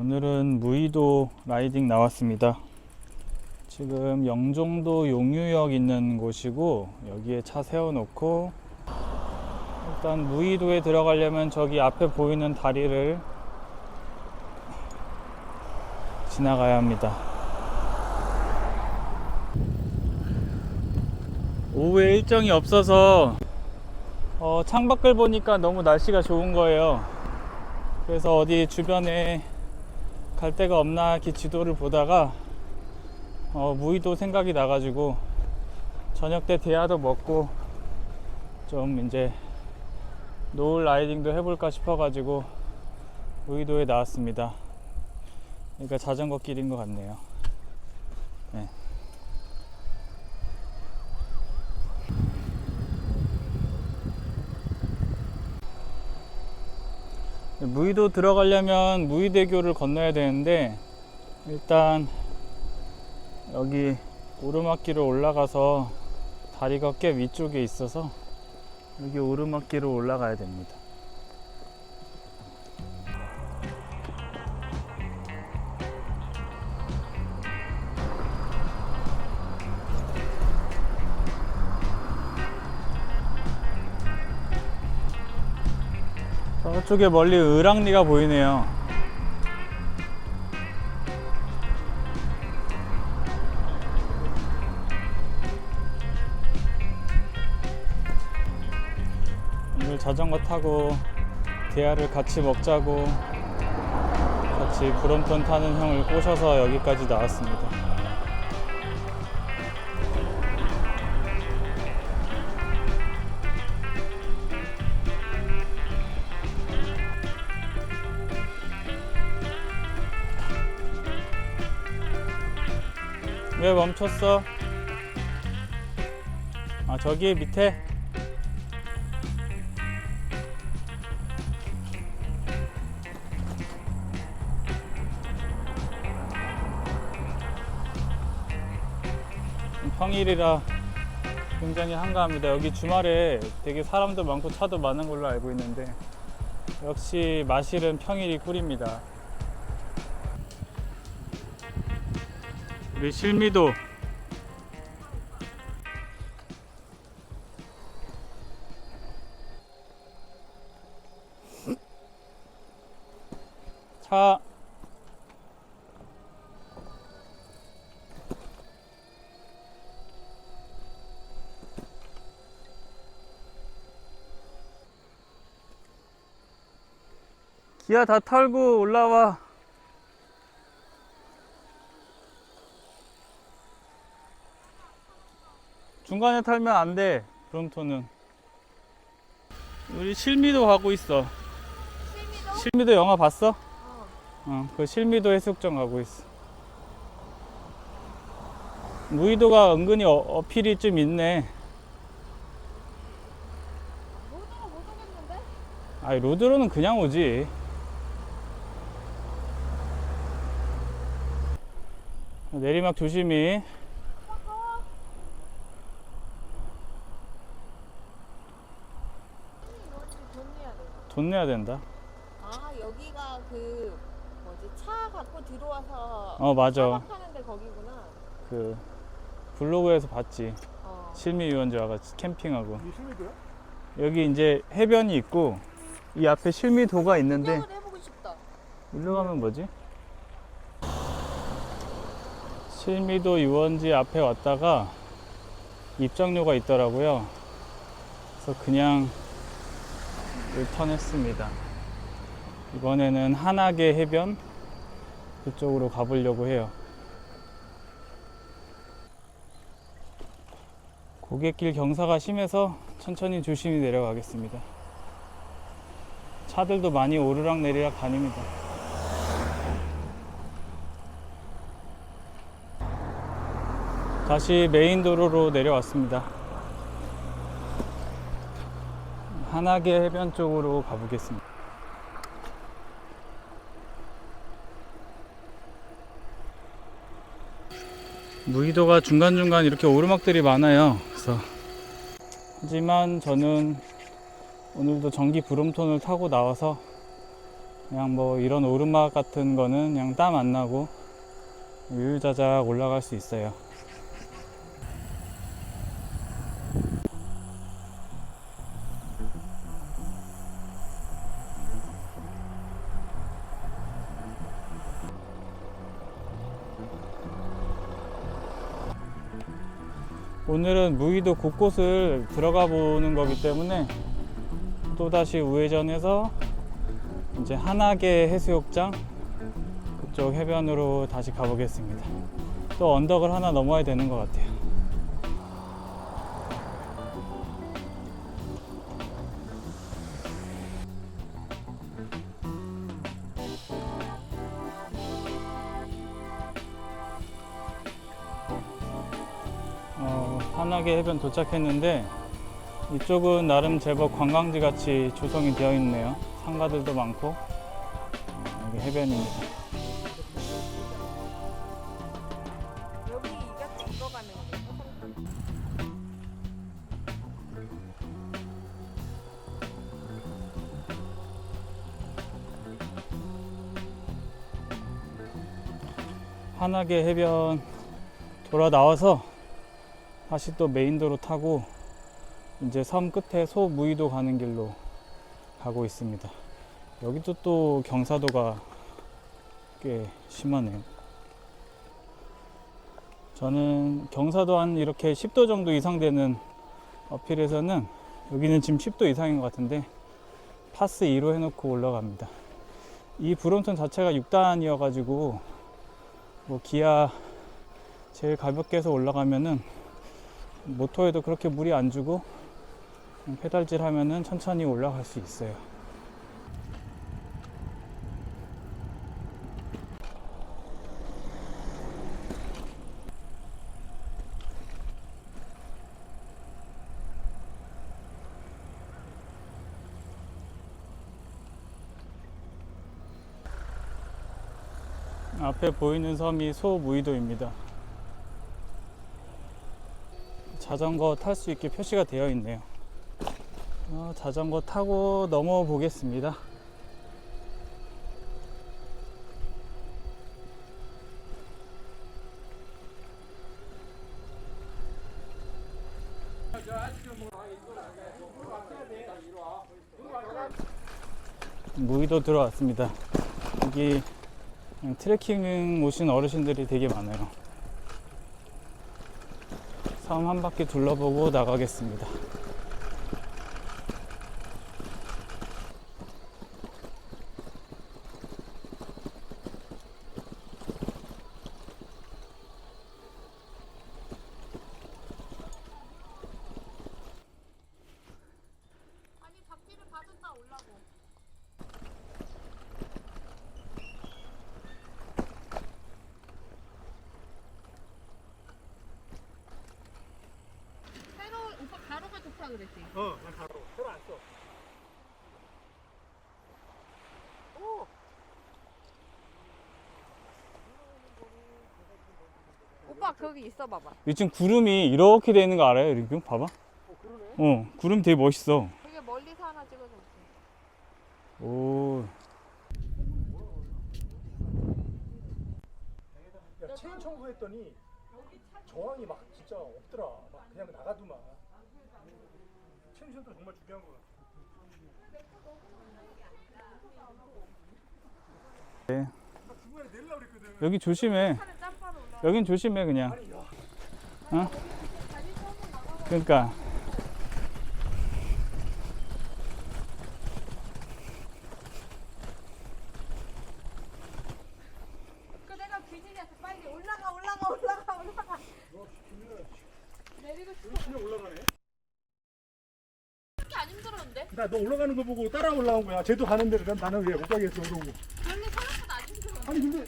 오늘은 무의도 라이딩 나왔습니다. 지금 영종도 용유역 있는 곳이고 여기에 차 세워놓고 일단 무의도에 들어가려면 저기 앞에 보이는 다리를 지나가야 합니다. 오후에 일정이 없어서 어, 창밖을 보니까 너무 날씨가 좋은 거예요. 그래서 어디 주변에 갈 데가 없나 이렇게 지도를 보다가 어, 무의도 생각이 나가지고 저녁 때 대야도 먹고 좀 이제 노을 라이딩도 해볼까 싶어가지고 무의도에 나왔습니다. 그러니까 자전거 길인 것 같네요. 무의도 들어가려면 무의대교를 건너야 되는데 일단 여기 오르막길을 올라가서 다리가 꽤 위쪽에 있어서 여기 오르막길을 올라가야 됩니다. 저쪽에 멀리 을왕리가 보이네요. 오늘 자전거 타고 대야를 같이 먹자고 같이 브롬톤 타는 형을 꼬셔서 여기까지 나왔습니다. 왜 멈췄어? 아 저기 밑에 평일이라 굉장히 한가합니다. 여기 주말에 되게 사람도 많고 차도 많은 걸로 알고 있는데 역시 마실은 평일이 꿀입니다. 우리 실미도. 차. 기아 다 털고 올라와 중간에 털면 안 돼. 브롬토는. 우리 실미도 가고 있어. 실미도? 실미도 영화 봤어? 어. 어, 그 실미도 해수욕장 가고 있어. 무의도가 은근히 어, 어필이 좀 있네. 로드로 못 오겠는데? 아니, 로드로는 그냥 오지. 내리막 조심히. 이거지 돈 내야 돼. 돈 내야 된다. 아 여기가 그 뭐지 차 갖고 들어와서 어, 맞아. 작업하는데 거기구나. 그, 블로그에서 봤지. 어. 실미 유원지 와가지고 캠핑하고. 이 실미도야? 여기 이제 해변이 있고, 이 앞에 실미도가 있는데, 구경을 해보고 싶다. 일로 가면 뭐지? 실미도 유원지 앞에 왔다가 입장료가 있더라고요. 그래서 그냥 유 턴했습니다. 이번에는 한악의 해변 그쪽으로 가보려고 해요. 고갯길 경사가 심해서 천천히 조심히 내려가겠습니다. 차들도 많이 오르락 내리락 다닙니다. 다시 메인 도로로 내려왔습니다. 한악의 해변 쪽으로 가보겠습니다. 무의도가 중간중간 이렇게 오르막들이 많아요. 그래서 하지만 저는 오늘도 전기 브롬톤을 타고 나와서 그냥 뭐 이런 오르막 같은 거는 그냥 땀 안 나고 유유자작 올라갈 수 있어요. 오늘은 무의도 곳곳을 들어가 보는 거기 때문에 또다시 우회전해서 이제 한하계 해수욕장 그쪽 해변으로 다시 가보겠습니다. 또 언덕을 하나 넘어야 되는 것 같아요. 어, 한하계 해변 도착했는데 이쪽은 나름 제법 관광지 같이 조성이 되어 있네요. 상가들도 많고 어, 여기 해변입니다. 여기 이가 이거 가는 거. 한하계 해변 돌아 나와서 다시 또 메인도로 타고 이제 섬 끝에 소무이도 가는 길로 가고 있습니다. 여기도 또 경사도가 꽤 심하네요. 저는 경사도 한 이렇게 10도 정도 이상 되는 어필에서는 여기는 지금 10도 이상인 것 같은데 파스 2로 해놓고 올라갑니다. 이 브롬톤 자체가 6단이어가지고 뭐 기아 제일 가볍게 해서 올라가면은 모터에도 그렇게 무리 안 주고 페달질 하면은 천천히 올라갈 수 있어요. 앞에 보이는 섬이 소무이도입니다. 자전거 탈 수 있게 표시가 되어 있네요. 어, 자전거 타고 넘어 보겠습니다. 무의도 들어왔습니다. 여기 트레킹 오신 어르신들이 되게 많아요. 섬 한 바퀴 둘러보고 나가겠습니다. 아니 잡기를 받았다 올라고. 새로 오빠 가로가 좋다 그랬지. 어, 난 바로 새로 안 써. 오. 오빠 거기 있어 봐봐. 이 지금 구름이 이렇게 되어 있는 거 알아요? 이렇게 봐봐. 어, 그러네. 어, 구름 되게 멋있어. 되게 멀리서 하나 찍어줬지. 오, 야, 체인 청소했더니 저항이 막 진짜 없더라. 막 그냥 나가더만. 청소 정말 중요한 거 같아. 네. 여기 조심해. 여긴 조심해 그냥. 어? 그러니까 그 빨리 올라가 올라가 올라가 올라가. 내리고 싶어. 올라가네. 나너 올라가는 거 보고 따라 올라온 거야. 쟤도 가는데 난 나는 왜 못 가겠어 그러고. 별로 생각보다 안 힘들었는데? 아니 근데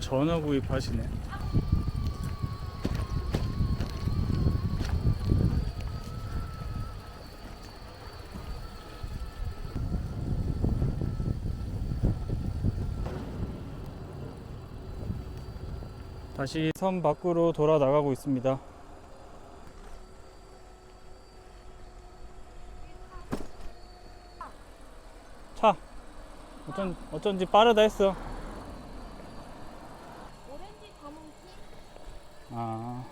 전어 구입하시네. 다시 섬 밖으로 돌아 나가고 있습니다. 차 어쩐 어쩐지 빠르다 했어. 아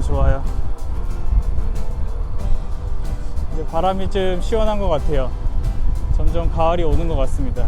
너무 좋아요. 이제 바람이 좀 시원한 것 같아요. 점점 가을이 오는 것 같습니다.